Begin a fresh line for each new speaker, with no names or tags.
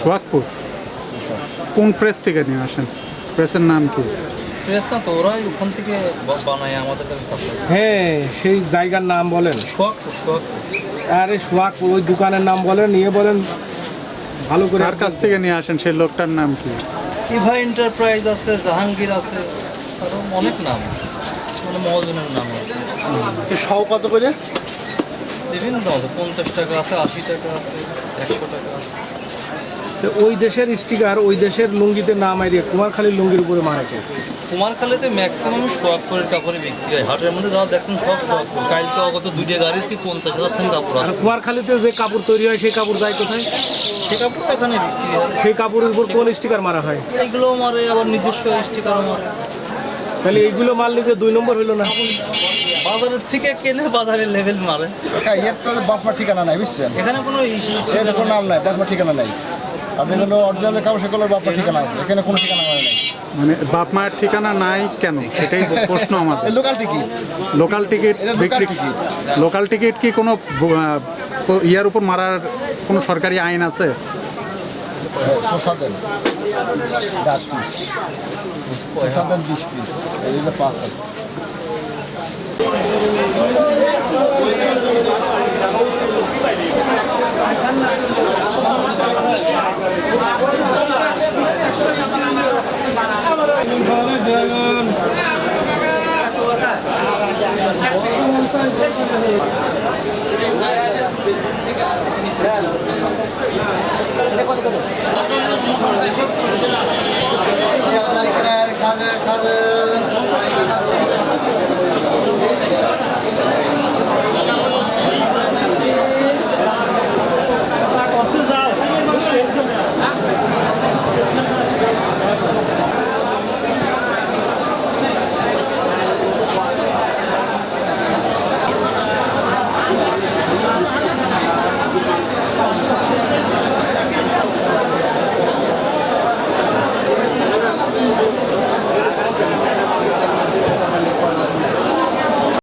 সোহাগপুর কোন প্রেস থেকে নিয়ে আসেন? প্রেসের নাম কি?
প্রেস না তো ওরাই ওখান থেকে বানায় আমাদের কাছে
হ্যাঁ সেই জায়গার নাম বলেন। আরে সোহাগপুর ওই দোকানের নাম বলেন নিয়ে বলেন। ভালো করে
কার কাছ থেকে নিয়ে আসেন? সেই লোকটার নাম কি?
ইভা এন্টারপ্রাইজ আছে জাহাঙ্গীর আছে আরও অনেক নাম। মানে মহাজনের নাম আছে।
সহ কত করে?
বিভিন্ন দাম আছে পঞ্চাশ টাকা আছে আশি টাকা আছে একশো টাকা আছে।
তো ওই দেশের স্টিকার ওই দেশের লুঙ্গিতে না মারিয়ে কুমারখালীর লুঙ্গির উপরে মারাকে
কুমারখালীতে ম্যাক্সিমাম সোয়াকপুরের কাপড়ে বিক্রি হয়। হাটের মধ্যে যা দেখতেন সব সোয়াকপুর কালকে অগত দুইটা গাড়িতে পঞ্চাশ হাজার থেকে কাপড় আসে
কুমারখালীতে যে কাপড় তৈরি হয় সেই কাপড় যায় কোথায়?
সে কাপড় এখানে বিক্রি হয়।
সেই কাপড়ের উপর কোন স্টিকার মারা হয়?
এইগুলোও মারে আবার নিজস্ব স্টিকারও মারে।
তাহলে এইগুলো মারলে যে দুই নম্বর হইল না।
বাজারের থেকে কেনে বাজারের লেভেল মারে।
এর তো বাপমা ঠিকানা নাই বুঝছেন?
এখানে কোনো ইস্যু
এর কোনো নাম নাই বাপমা ঠিকানা নাই। আর যেগুলো অরিজিনাল কাগজ সেগুলোর বাপমা ঠিকানা আছে এখানে কোনো ঠিকানা হয় নাই।
মানে বাপ মায়ের ঠিকানা নাই কেন? সেটাই প্রশ্ন আমাদের।
এই লোকাল টিকিট
লোকাল টিকিট বিক্রি। লোকাল টিকিট কি কোনো ইয়ার উপর মারার কোনো সরকারি আইন আছে?
শসা দেন পিস শসা দেন বিশ পিস এইগুলো পাঁচ আছে খাজা খাজা